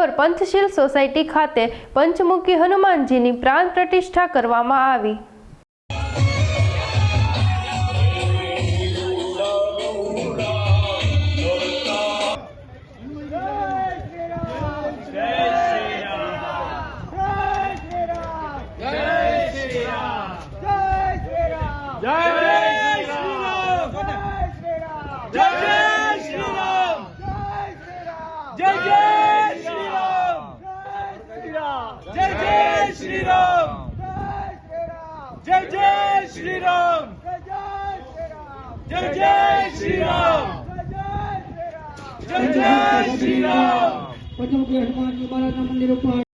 ડિયોર પંચશીલ society ખાતે પંચમુખી હનુમાનજીની પ્રાણ પ્રતિષ્ઠા કરવામાં આવી. जय શ્રી રામ જય જય શ્રી રામ જય જય શ્રી રામ હનુમાનજી મહારાજના મંદિર ઉપર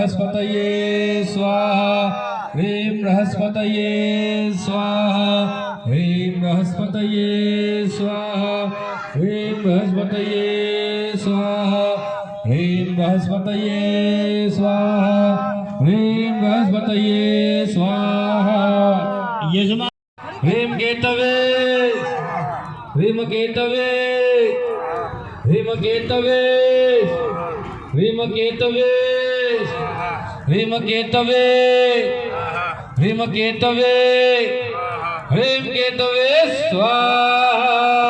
ह्रीं बृहस्पतये स्वाहा ह्रीं बृहस्पतये स्वाहा ह्रीं बृहस्पतये स्वाहा ह्रीं बृहस्पतये स्वाहा ह्रीं बृहस्पतये स्वाहा ह्रीं बृहस्पतये स्वाहा यजमान ह्रीं केतवे ह्रीं केतवे ह्रीं केतवे ह्रीं केतवे રીમ કેતવે રીમ કેતવે રીમ કેતવે સ્વાહા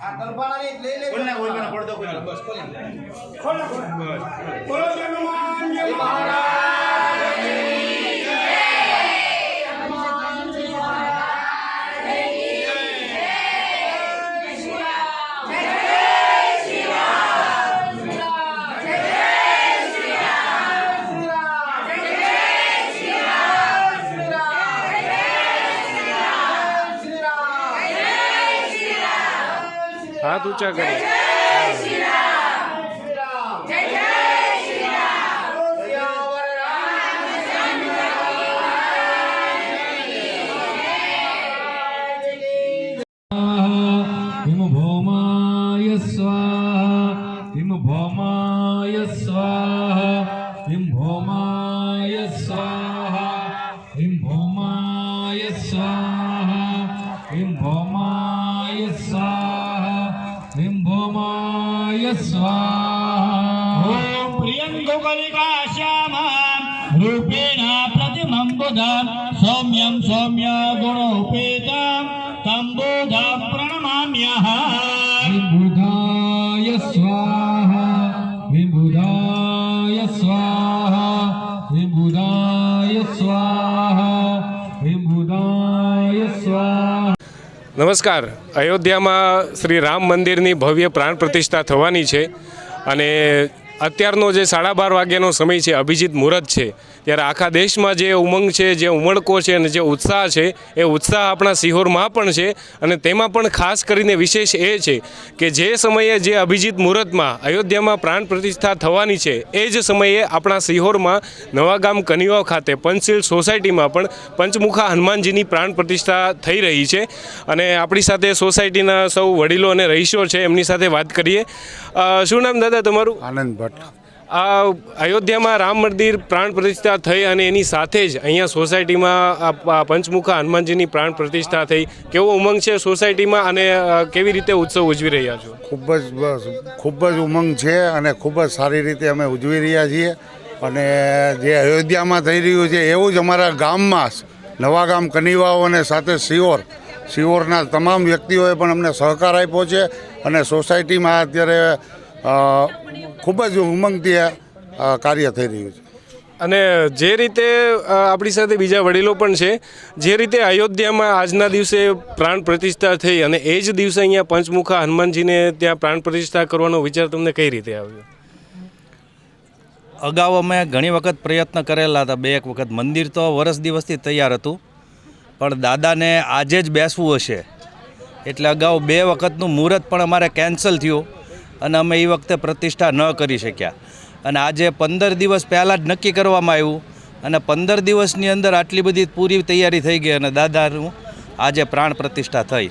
આ તલપાળાને લઈ લે બોલને બોલને પડતો ખોલ. બસ ખોલ ખોલ બોલ બોલો જય મહારાજ. हा तुझ्या घरी Yes, sir. स्वाहा ॐ प्रियङ्गुकलिका श्यामा रूपेण प्रतिमम्बुध सौम्यं सौम्य गुणोपेतं तम्बुध प्रणमाम्यः નમસ્કાર. અયોધ્યામાં શ્રી રામ મંદિરની ભવ્ય પ્રાણ પ્રતિષ્ઠા થવાની છે અને અત્યારનો જે સાડા બાર વાગ્યાનો સમય છે, અભિજીત મુહૂર્ત છે ત્યારે આખા દેશમાં જે ઉમંગ છે, જે ઉમળકો છે અને જે ઉત્સાહ છે, એ ઉત્સાહ આપણા સિહોરમાં પણ છે અને તેમાં પણ ખાસ કરીને વિશેષ એ છે કે જે સમયે જે અભિજીત મુહૂર્તમાં અયોધ્યામાં પ્રાણ પ્રતિષ્ઠા થવાની છે, એ જ સમયે આપણા સિહોરમાં નવાગામ કનિવાવ ખાતે પંચશીલ સોસાયટીમાં પણ પંચમુખા હનુમાનજીની પ્રાણ પ્રતિષ્ઠા થઈ રહી છે અને આપણી સાથે સોસાયટીના સૌ વડીલો અને રહીશો છે, એમની સાથે વાત કરીએ. શું નામ દાદા તમારું? આનંદ ભટ્ટ. આ અયોધ્યામાં રામ મંદિર પ્રાણ પ્રતિષ્ઠા થઈ અને એની સાથે જ અહીંયા સોસાયટીમાં પંચમુખા હનુમાનજીની પ્રાણ પ્રતિષ્ઠા થઈ. કેવો ઉમંગ છે સોસાયટીમાં અને કેવી રીતે ઉત્સવ ઉજવી રહ્યા છો? ખૂબ જ ખૂબ જ ઉમંગ છે અને ખૂબ જ સારી રીતે અમે ઉજવી રહ્યા છીએ. અને જે અયોધ્યામાં થઈ રહ્યું છે એવું જ અમારા ગામમાં નવા ગામ કનિવાઓ અને સાથે સિયોર, સિયોરના તમામ વ્યક્તિઓએ પણ અમને સહકાર આપ્યો છે. અને સોસાયટીમાં અત્યારે ખૂબ જ ઉમંગથી કાર્ય થઈ રહ્યું છે. અને જે રીતે આપણી સાથે બીજા વડીલો પણ છે જે રીતે અયોધ્યામાં આજના દિવસે પ્રાણ પ્રતિષ્ઠા થઈ અને એ જ દિવસે અહીંયા પંચમુખા હનુમાનજીને ત્યાં પ્રાણ પ્રતિષ્ઠા કરવાનો વિચાર તમને કઈ રીતે આવ્યો? અગાઉ અમે ઘણી વખત પ્રયત્ન કરેલા હતા બે એક વખત. મંદિર તો વરસ દિવસથી તૈયાર હતું પણ દાદાને આજે જ બેસવું હશે. એટલે અગાઉ બે વખતનું મુહૂર્ત પણ અમારે કેન્સલ થયું. અને અમે એ વખતે પ્રતિષ્ઠા ન કરી શક્યા. અને આજે પંદર દિવસ પહેલાં જ નક્કી કરવામાં આવ્યું. અને પંદર દિવસની અંદર આટલી બધી પૂરી તૈયારી થઈ ગઈ અને દાદાનું આજે પ્રાણ પ્રતિષ્ઠા થઈ.